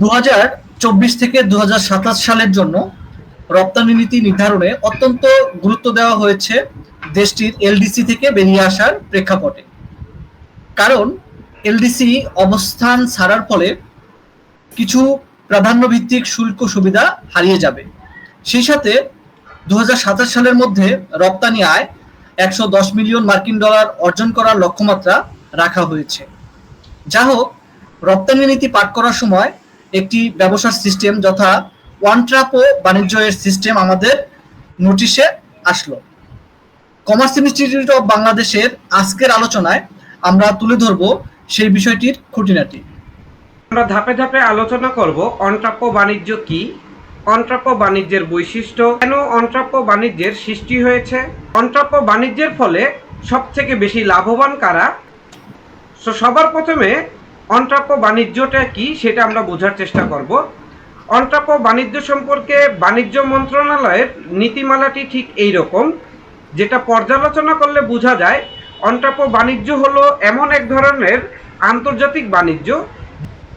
দু হাজার চব্বিশ থেকে দু হাজার সাতাশ সালের জন্য রপ্তানি নীতি নির্ধারণে অত্যন্ত গুরুত্ব দেওয়া হয়েছে দেশটির এলডিসি থেকে বেরিয়ে আসার প্রেক্ষাপটে। কারণ এলডিসি অবস্থান ছাড়ার ফলে কিছু প্রাধান্য ভিত্তিক শুল্ক সুবিধা হারিয়ে যাবে। সেই সাথে দু হাজার সাতাশ সালের মধ্যে রপ্তানি আয় একশো দশ মিলিয়ন মার্কিন ডলার অর্জন করার লক্ষ্যমাত্রা রাখা হয়েছে। যা হোক, রপ্তানি নীতি পাঠ করার সময় একটি ব্যবসার সিস্টেম যথা ওয়ান ট্রাপ ও বাণিজ্য এর সিস্টেম আমাদের নোটিশে আসলো। কমার্স ইনস্টিটিউট অফ বাংলাদেশের আজকের আলোচনায় আমরা তুলে ধরব সেই বিষয়টির খুঁটিনাটি। আমরা ধাপে ধাপে আলোচনা করব অনট্রাপ্য বাণিজ্য কি অনট্রাপ্য বাণিজ্যের বৈশিষ্ট্য, কেন অনট্রাপ্য বাণিজ্যের সৃষ্টি হয়েছে অনট্রাপ্য বাণিজ্যের ফলে সবথেকে বেশি লাভবান কারা? তো সবার প্রথমে অনট্রাপ্য বাণিজ্যটা কি সেটা আমরা বোঝার চেষ্টা করব। অনট্রাপ্য বাণিজ্য সম্পর্কে বাণিজ্য মন্ত্রণালয়ের নীতিমালাটি ঠিক এই রকম যেটা পর্যালোচনা করলে বোঝা যায় অনট্রাপ্য বাণিজ্য হলো এমন এক ধরনের আন্তর্জাতিক বাণিজ্য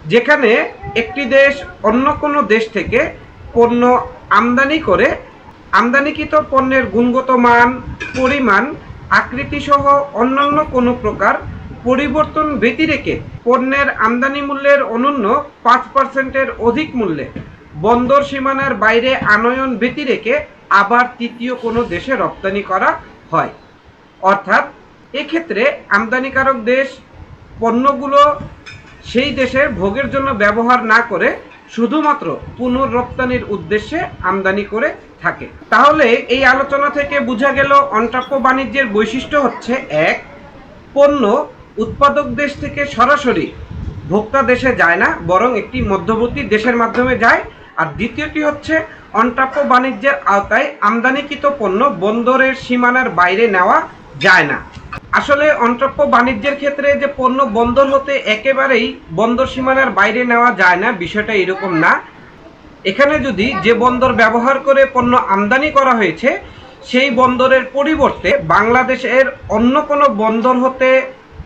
যেখানে একটি দেশ অন্য কোনো দেশ থেকে পণ্য আমদানি করে, আমদানিকৃত পণ্যের গুণগত মান, পরিমাণ আকৃতি সহ অন্যান্য কোনো প্রকার পরিবর্তন ব্যতিরেকে পণ্যের আমদানি মূল্যের অনন্য পাঁচ পার্সেন্টের অধিক মূল্যে বন্দর সীমানার বাইরে আনয়ন ব্যতিরেকে আবার তৃতীয় কোনো দেশে রপ্তানি করা হয়। অর্থাৎ এক্ষেত্রে আমদানিকারক দেশ পণ্যগুলো সেই দেশের ভোগের জন্য ব্যবহার না করে শুধুমাত্র পুনঃরপ্তানির উদ্দেশ্যে আমদানি করে থাকে। তাহলে এই আলোচনা থেকে বোঝা গেল অন্টাপ্য বাণিজ্যের বৈশিষ্ট্য হচ্ছে এক, পণ্য উৎপাদক দেশ থেকে সরাসরি ভোক্তা দেশে যায় না, বরং একটি মধ্যবর্তী দেশের মাধ্যমে যায়। আর দ্বিতীয়টি হচ্ছে অন্টাপ্য বাণিজ্যের আওতায় আমদানিকৃত পণ্য বন্দরের সীমানার বাইরে নেওয়া যায় না। আসলে অন্ট্রপ্য বাণিজ্যের ক্ষেত্রে যে পণ্য বন্দর হতে একেবারেই বন্দর সীমানার বাইরে নেওয়া যায় না, বিষয়টা এরকম না। এখানে যদি যে বন্দর ব্যবহার করে পণ্য আমদানি করা হয়েছে, সেই বন্দরের পরিবর্তে বাংলাদেশের অন্য কোনো বন্দর হতে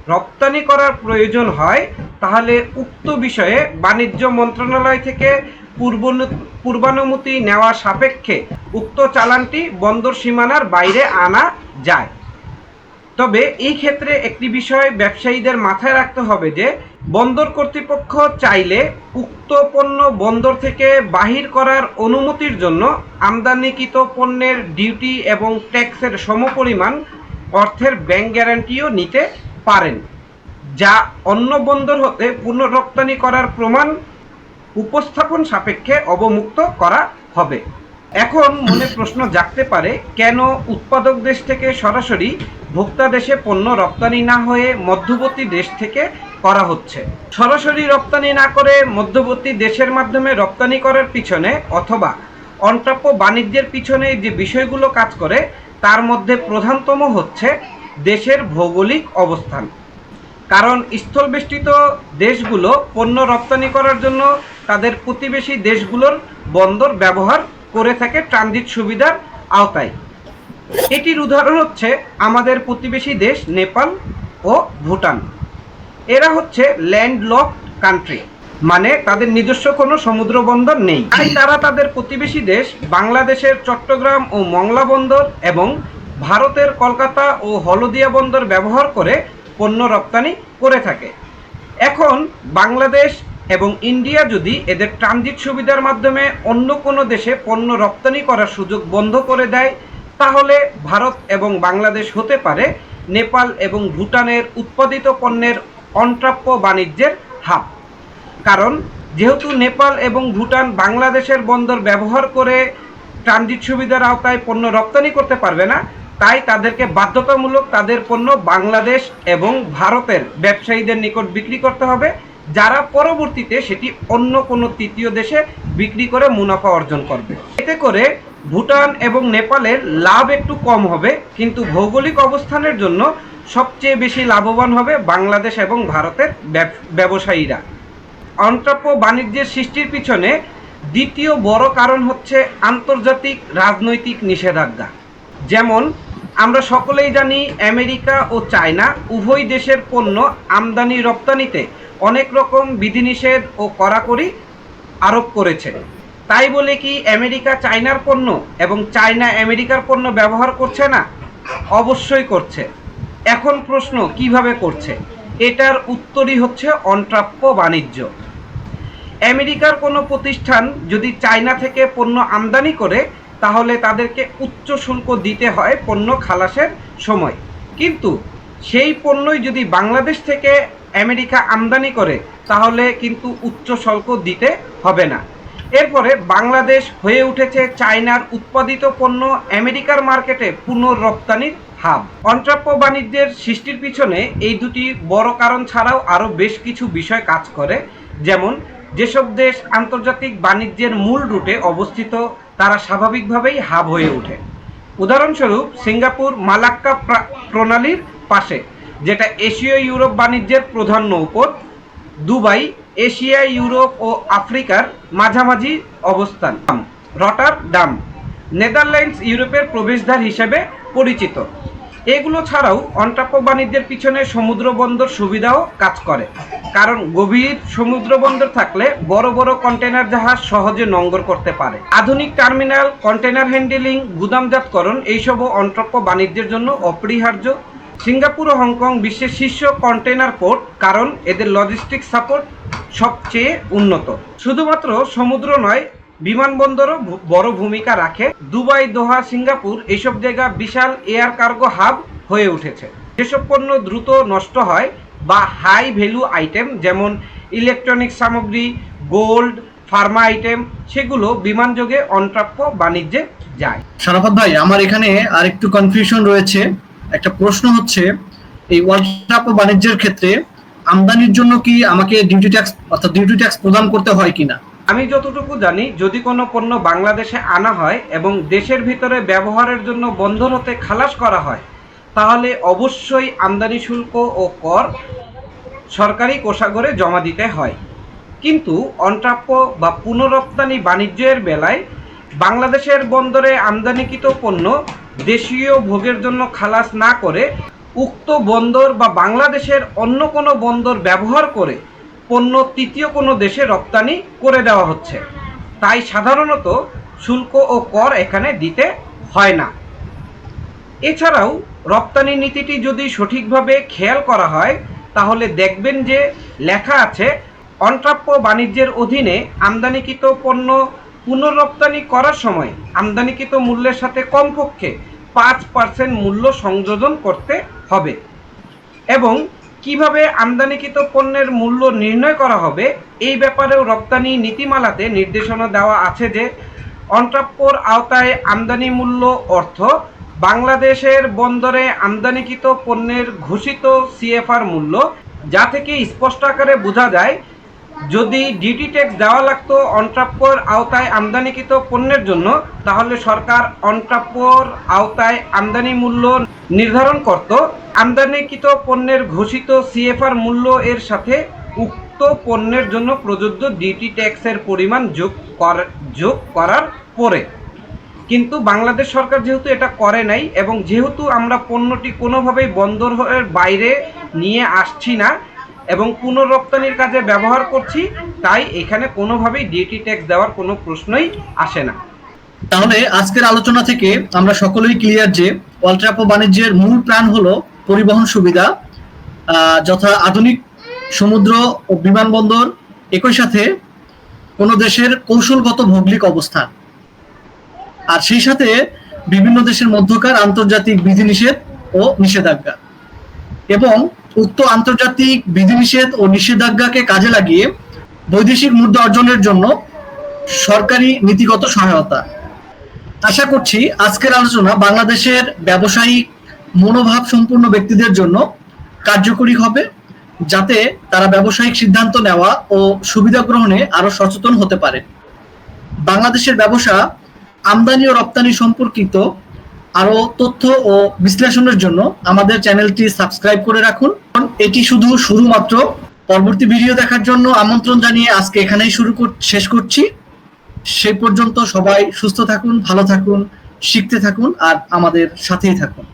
রপ্তানি করার প্রয়োজন হয়, তাহলে উক্ত বিষয়ে বাণিজ্য মন্ত্রণালয় থেকে পূর্ব পূর্বানুমতি নেওয়া সাপেক্ষে উক্ত চালানটি বন্দর সীমানার বাইরে আনা যায়। তবে এই ক্ষেত্রে একটি বিষয় ব্যবসায়ীদের মাথায় রাখতে হবে যে, বন্দর কর্তৃপক্ষ চাইলে উক্ত পণ্য বন্দর থেকে বাহির করার অনুমতির জন্য আমদানিকৃত পণ্যের ডিউটি এবং ট্যাক্সের সমপরিমাণ অর্থের ব্যাংক গ্যারান্টিও নিতে পারেন, যা অন্য বন্দর হতে পুনঃরপ্তানি করার প্রমাণ উপস্থাপন সাপেক্ষে অবমুক্ত করা হবে। এখন মনে প্রশ্ন জাগতে পারে, কেন উৎপাদক দেশ থেকে সরাসরি ভোক্তা দেশে পণ্য রপ্তানি না হয়ে মধ্যবর্তী দেশ থেকে করা হচ্ছে? সরাসরি রপ্তানি না করে মধ্যবর্তী দেশের মাধ্যমে রপ্তানি করার পিছনে অথবা অনট্রাপ্য বাণিজ্যের পিছনে যে বিষয়গুলো কাজ করে, তার মধ্যে প্রধানতম হচ্ছে দেশের ভৌগোলিক অবস্থান। কারণ স্থলবেষ্টিত দেশগুলো পণ্য রপ্তানি করার জন্য তাদের প্রতিবেশী দেশগুলোর বন্দর ব্যবহার করে থাকে ট্রানজিট সুবিধার আওতায়। এটির উদাহরণ হচ্ছে আমাদের প্রতিবেশী দেশ নেপাল ও ভুটান। এরা হচ্ছে ল্যান্ডলক কান্ট্রি মানে তাদের নিজস্ব কোনো সমুদ্র বন্দর নেই। তাই তারা তাদের প্রতিবেশী দেশ বাংলাদেশের চট্টগ্রাম ও মংলা বন্দর এবং ভারতের কলকাতা ও হলদিয়া বন্দর ব্যবহার করে পণ্য রপ্তানি করে থাকে। এখন বাংলাদেশ এবং ইন্ডিয়া যদি এদের ট্রানজিট সুবিধার মাধ্যমে অন্য কোনো দেশে পণ্য রপ্তানি করার সুযোগ বন্ধ করে দেয়, তাহলে ভারত এবং বাংলাদেশ হতে পারে নেপাল এবং ভুটানের উৎপাদিত পণ্যের অন্ট্রাপ্য বাণিজ্যের হাব। কারণ যেহেতু নেপাল এবং ভুটান বাংলাদেশের বন্দর ব্যবহার করে ট্রানজিট সুবিধার আওতায় পণ্য রপ্তানি করতে পারবে না তাই তাদেরকে বাধ্যতামূলক তাদের পণ্য বাংলাদেশ এবং ভারতের ব্যবসায়ীদের নিকট বিক্রি করতে হবে, যারা পরবর্তীতে সেটি অন্য কোনো তৃতীয় দেশে বিক্রি করে মুনাফা অর্জন করবে। এতে করে ভুটান এবং নেপালের লাভ একটু কম হবে, কিন্তু ভৌগোলিক অবস্থানের জন্য সবচেয়ে বেশি লাভবান হবে বাংলাদেশ এবং ভারতের ব্যবসায়ীরা। অন্ট্রাপ্য বাণিজ্যের সৃষ্টির পিছনে দ্বিতীয় বড় কারণ হচ্ছে আন্তর্জাতিক রাজনৈতিক নিষেধাজ্ঞা। যেমন, আমরা সকলেই জানি আমেরিকা ও চায়না উভয় দেশের পণ্য আমদানি রপ্তানিতে অনেক রকম বিধিনিষেধ ও কড়াকড়ি আরোপ করেছে। তাই বলে কি আমেরিকা চায়নার পণ্য এবং চায়না আমেরিকার পণ্য ব্যবহার করছে না? অবশ্যই করছে। এখন প্রশ্ন, কীভাবে করছে? এটার উত্তরই হচ্ছে অনপ্রাপ্য বাণিজ্য। আমেরিকার কোনো প্রতিষ্ঠান যদি চায়না থেকে পণ্য আমদানি করে তাহলে তাদেরকে উচ্চ শুল্ক দিতে হয় পণ্য খালাসের সময়। কিন্তু সেই পণ্যই যদি বাংলাদেশ থেকে আমেরিকা আমদানি করে, তাহলে কিন্তু উচ্চ শুল্ক দিতে হবে না। এরপরে বাংলাদেশ হয়ে উঠেছে চায়নার উৎপাদিত পণ্য আমেরিকার মার্কেটে পুনঃরপ্তানির হাব। অন্ত্রাপ্য বাণিজ্যের সৃষ্টির পিছনে এই দুটি বড় কারণ ছাড়াও আরও বেশ কিছু বিষয় কাজ করে। যেমন, যেসব দেশ আন্তর্জাতিক বাণিজ্যের মূল রুটে অবস্থিত তারা স্বাভাবিকভাবেই হাব হয়ে ওঠে। উদাহরণস্বরূপ, সিঙ্গাপুর মালাক্কা প্রণালীর পাশে, যেটা এশীয় ইউরোপ বাণিজ্যের প্রধান নৌপথ, দুবাই, এশিয়া ইউরোপ ও আফ্রিকার মাঝামাঝি অবস্থান। রটার ডাম, নেদারল্যান্ডস ইউরোপের প্রবেশদ্বার হিসেবে পরিচিত। এগুলো ছাড়াও অন্টাপ্য বাণিজ্যের পিছনে সমুদ্র বন্দর সুবিধাও কাজ করে। কারণ গভীর সমুদ্র বন্দর থাকলে বড় বড় কন্টেনার জাহাজ সহজে নঙ্গর করতে পারে। আধুনিক টার্মিনাল কন্টেনার হ্যান্ডেলিং, গুদামজাতকরণ এইসবও অন্ট্রপ্য বাণিজ্যের জন্য অপরিহার্য। সিঙ্গাপুর ও হংকং বিশ্বের শীর্ষ কন্টেনার পোর্ট, কারণ এদের লজিস্টিক সাপোর্ট সবচেয়ে উন্নত। শুধুমাত্র সমুদ্র নয় বিমানবন্দরও বড় ভূমিকা রাখে। দুবাই, দোহা, সিঙ্গাপুর এইসব জায়গা বিশাল এয়ার কার্গো হাব হয়ে উঠেছে। যেসব পণ্য দ্রুত নষ্ট হয় বা হাই ভ্যালু আইটেম, যেমন ইলেকট্রনিক সামগ্রী, গোল্ড, ফার্মা আইটেম, সেগুলো বিমানযোগে অন্ট্রাপ্য বাণিজ্যে যায়। সারাফাত ভাই, আমার এখানে আরেকটু কনফিউশন রয়েছে। একটা প্রশ্ন হচ্ছে, এই ওয়ার্ল্ড বাণিজ্যের ক্ষেত্রে আমদানির জন্য কি আমাকে ডিউটি ট্যাক্স অর্থাৎ ডিউটি ট্যাক্স প্রদান করতে হয় কিনা? আমি যতটুকু জানি, যদি কোনো পণ্য বাংলাদেশে আনা হয় এবং দেশের ভিতরে ব্যবহারের জন্য বন্দর হতে খালাস করা হয়, তাহলে অবশ্যই আমদানি শুল্ক ও কর সরকারি কোষাগরে জমা দিতে হয়। কিন্তু অনপ্রাপ্য বা পুনরপ্তানি বাণিজ্যের বেলায় বাংলাদেশের বন্দরে আমদানিকৃত পণ্য দেশীয় ভোগের জন্য খালাস না করে উক্ত বন্দর বা বাংলাদেশের অন্য কোনো বন্দর ব্যবহার করে পণ্য তৃতীয় কোনো দেশে রপ্তানি করে দেওয়া হচ্ছে। তাই সাধারণত শুল্ক ও কর এখানে দিতে হয় না। এছাড়াও রপ্তানি নীতিটি যদি সঠিকভাবে খেয়াল করা হয়, তাহলে দেখবেন যে লেখা আছে অনপ্রাপ্য বাণিজ্যের অধীনে আমদানিকৃত পণ্য পুনঃরপ্তানি করার সময় আমদানিকৃত মূল্যের সাথে কমপক্ষে পাঁচ পার্সেন্ট মূল্য সংযোজন করতে হবে। এবং কীভাবে আমদানিকৃত পণ্যের মূল্য নির্ণয় করা হবে, এই ব্যাপারেও রপ্তানি নীতিমালাতে নির্দেশনা দেওয়া আছে যে অন্ট্রাপ্যর আওতায় আমদানি মূল্য অর্থ, বাংলাদেশের বন্দরে আমদানিকৃত পণ্যের ঘোষিত সিএফআর মূল্য, যা থেকে স্পষ্ট আকারে বোঝা যায় যদি ডিউটি ট্যাক্স দেওয়া লাগতো অনট্রাপ্যর আওতায় আমদানিকৃত পণ্যের জন্য, তাহলে সরকার অনট্রাপ্যর আওতায় আমদানি মূল্য নির্ধারণ করত। আমদানিকৃত পণ্যের ঘোষিত সিএফআর মূল্য এর সাথে উক্ত পণ্যের জন্য প্রযোজ্য ডিউটি ট্যাক্সের পরিমাণ যোগ কর- যোগ করার পরে। কিন্তু বাংলাদেশ সরকার যেহেতু এটা করে নাই এবং যেহেতু আমরা পণ্যটি কোনোভাবেই বন্দরের বাইরে নিয়ে আসছি না এবং পুনঃরপ্তানির কাজে ব্যবহার করছি, তাই এখানে কোনোভাবেই ডিউটি ট্যাক্স দেওয়ার কোনো প্রশ্নই আসে না। তাহলে আজকের আলোচনা থেকে আমরা সকলেই ক্লিয়ার যে ওয়ালট্রাপ বাণিজ্যের মূল প্রাণ হলো পরিবহন সুবিধা যথা আধুনিক সমুদ্র ও বিমানবন্দর, একই সাথে কোনো দেশের কৌশলগত ভৌগোলিক অবস্থান। আর সেই সাথে বিভিন্ন দেশের মধ্যকার আন্তর্জাতিক বিধিনিষেধ ও নিষেধাজ্ঞা। এবং উক্ত আন্তর্জাতিক বিধিনিষেধ ও নিষেধাজ্ঞাকে কাজে লাগিয়ে বৈদেশিক মুদ্রা অর্জনের জন্য সরকারি নীতিগত সহায়তা। আশা করছি আজকের আলোচনা বাংলাদেশের ব্যবসায়িক মনোভাব সম্পূর্ণ ব্যক্তিদের জন্য কার্যকরী হবে, যাতে তারা ব্যবসায়িক সিদ্ধান্ত নেওয়া ও সুবিধা গ্রহণে আরও সচেতন হতে পারে। বাংলাদেশের ব্যবসা আমদানি ও রপ্তানি সম্পর্কিত আরও তথ্য ও বিশ্লেষণের জন্য আমাদের চ্যানেলটি সাবস্ক্রাইব করে রাখুন। এটি শুধু শুরু মাত্র পরবর্তী ভিডিও দেখার জন্য আমন্ত্রণ জানিয়ে আজকে এখানেই শুরু শেষ করছি। সেই পর্যন্ত সবাই সুস্থ থাকুন, ভালো থাকুন, শিখতে থাকুন, আর আমাদের সাথেই থাকুন।